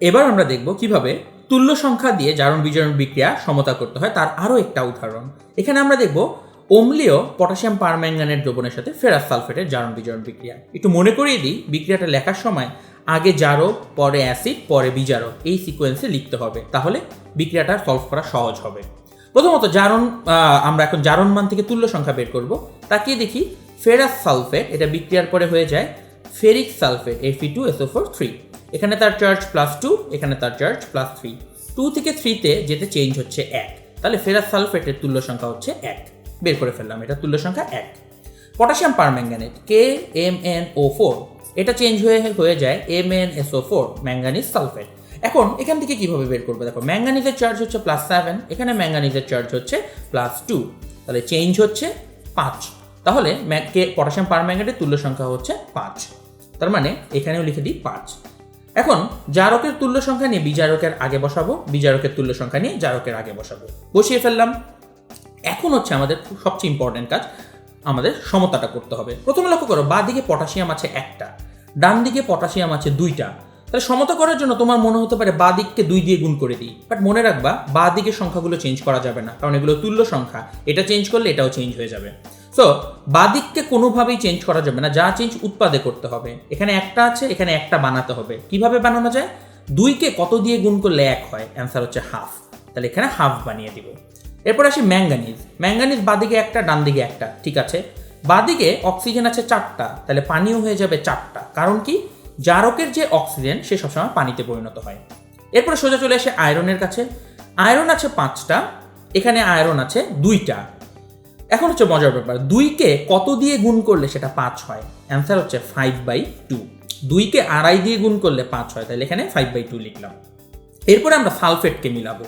এবার আমরা দেখব কীভাবে তুল্য সংখ্যা দিয়ে জারণ বিজারণ বিক্রিয়া সমতা করতে হয়, তার আরও একটা উদাহরণ। এখানে আমরা দেখব অম্লীয় পটাশিয়াম পারম্যাঙ্গানের দ্রবণের সাথে ফেরাস সালফেটের জারণ বিজারণ বিক্রিয়া। একটু মনে করিয়ে দিই, বিক্রিয়াটা লেখার সময় আগে জারক পরে অ্যাসিড, পরে বিজারক এই সিকোয়েন্সে লিখতে হবে, তাহলে বিক্রিয়াটা সলভ করা সহজ হবে। প্রথমত জারণ আমরা এখন জারণ মান থেকে তুল্য সংখ্যা বের করব। তাকিয়ে দেখি, ফেরাস সালফেট, এটা বিক্রিয়ার পরে হয়ে যায় ferric sulphate F E two S O four three এখানে তার চার্জ প্লাস টু এখানে তার চার্জ প্লাস থ্রি টু থেকে থ্রিতে যেতে চেঞ্জ হচ্ছে এক। তাহলে ফেরাস সালফেটের তুল্য সংখ্যা হচ্ছে এক। বের করে ফেললাম, এটা তুল্য সংখ্যা এক। Potassium permanganate K M N O four এটা চেঞ্জ হয়ে হয়ে যায় M N S O four manganese sulphate এখন এখান থেকে কীভাবে বের করবে? দেখো ম্যাঙ্গানিজের চার্জ হচ্ছে প্লাস সেভেন এখানে ম্যাঙ্গানিজের চার্জ হচ্ছে প্লাস টু তাহলে চেঞ্জ হচ্ছে পাঁচ। তাহলে কে পটাশিয়াম পারম্যাঙ্গানেটের তুল্য সংখ্যা হচ্ছে পাঁচ। তার মানে এখানেও লিখে দিই পাঁচ। এখন, জারকের তুল্য সংখ্যা নিয়ে বিজারকের আগে বসাবো, বিজারকের তুল্য সংখ্যা নিয়ে জারকের আগে বসাবো। বসিয়ে ফেললাম। এখন হচ্ছে আমাদের সবচেয়ে ইম্পর্টেন্ট কাজ, আমাদের সমতাটা করতে হবে। প্রথমে লক্ষ্য করো, বাঁ দিকে পটাশিয়াম আছে একটা, ডান দিকে পটাশিয়াম আছে দুইটা। তাহলে সমতা করার জন্য তোমার মনে হতে পারে বাঁ দিককে দুই দিয়ে গুণ করে দিই। বাট মনে রাখবা, বাঁ দিকের সংখ্যাগুলো চেঞ্জ করা যাবে না, কারণ এগুলো তুল্য সংখ্যা। এটা চেঞ্জ করলে এটাও চেঞ্জ হয়ে যাবে। সো বাঁ দিককে কোনোভাবেই চেঞ্জ করা যাবে না, যা চেঞ্জ উৎপাদে করতে হবে। এখানে একটা আছে, এখানে একটা বানাতে হবে। কীভাবে বানানো যায়? দুইকে কত দিয়ে গুণ করলে এক হয়? অ্যান্সার হচ্ছে হাফ তাহলে এখানে হাফ বানিয়ে দিব। এরপর আসি ম্যাঙ্গানিজ ম্যাঙ্গানিজ বাদিকে একটা ডান দিকে একটা। ঠিক আছে? বাদিকে অক্সিজেন আছে চারটা। তাহলে পানিও হয়ে যাবে চারটা। কারণ কি? জারকের যে অক্সিজেন সে সবসময় পানিতে পরিণত হয়। এরপরে সোজা চলে আসে আয়রনের কাছে। আয়রন আছে পাঁচটা। এখানে আয়রন আছে দুইটা। এখন হচ্ছে মজার ব্যাপার। দুইকে কত দিয়ে গুণ করলে সেটা পাঁচ হয়? অ্যান্সার হচ্ছে ফাইভ বাই টু দুইকে আড়াই দিয়ে গুণ করলে পাঁচ হয়, তাহলে এখানে ফাইভ বাই টু লিখলাম। এরপরে আমরা সালফেটকে মিলাবো।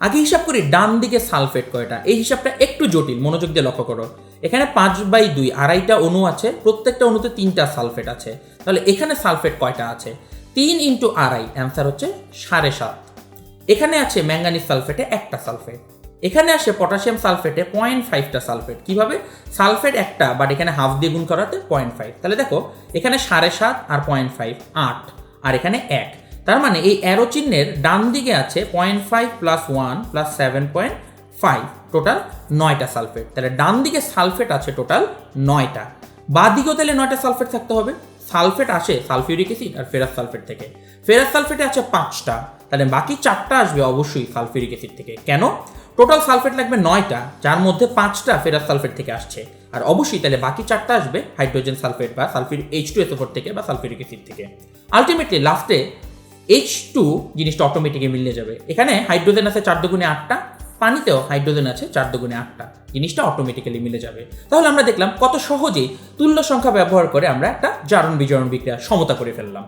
আগে হিসাব করি, ডান দিকে সালফেট কয়টা? এই হিসাবটা একটু জটিল, মনোযোগ দিয়ে লক্ষ্য করো। এখানে পাঁচ বাই দুই, আড়াইটা অণু আছে, প্রত্যেকটা অণুতে তিনটা সালফেট আছে। তাহলে এখানে সালফেট কয়টা আছে? তিন ইন্টু আড়াই অ্যান্সার হচ্ছে সাড়ে সাত। এখানে আছে ম্যাঙ্গানিজ সালফেটে একটা সালফেট। এখানে আসে পটাশিয়াম সালফেটে পয়েন্ট ফাইভটা সালফেট। কীভাবে? সালফেট একটা বাট এখানে হাফ দিয়ে গুণ করাতে পয়েন্ট ফাইভ। তাহলে দেখো, এখানে সাড়ে সাত আর পয়েন্ট ফাইভ আট, আর এখানে এক। তার মানে এই অ্যারো চিহ্নের ডান দিকে আছে point five plus one plus seven point five total নয়টা সালফেট। তাহলে ডান দিকে সালফেট আছে টোটাল নয়টা। বাঁ দিকেও তাহলে নয়টা সালফেট থাকতে হবে। সালফেট আসে সালফিউরিক অ্যাসিড আর ফেরাস সালফেট থেকে। ফেরাস সালফেটে আছে পাঁচটা। তাহলে বাকি চারটা আসবে অবশ্যই সালফিউরিক অ্যাসিড থেকে। কেন? টোটাল সালফেট লাগবে নয়টা, যার মধ্যে পাঁচটা ফেরাস সালফেট থেকে আসছে। আর অবশ্যই তাহলে বাকি চারটা আসবে হাইড্রোজেন সালফেট বা sulphuric H two SO four থেকে বা সালফিউরিক অ্যাসিড থেকে। আলটিমেটলি লাস্টে এইচ টু জিনিসটা অটোমেটিকে মিলে যাবে। এখানে হাইড্রোজেন আছে চার দুগুণে আটটা, পানিতেও হাইড্রোজেন আছে চার দুগুণে আটটা। জিনিসটা অটোমেটিক্যালি মিলে যাবে। তাহলে আমরা দেখলাম কত সহজেই তুল্য সংখ্যা ব্যবহার করে আমরা একটা জারণ বিজারণ বিক্রিয়া সমতা করে ফেললাম।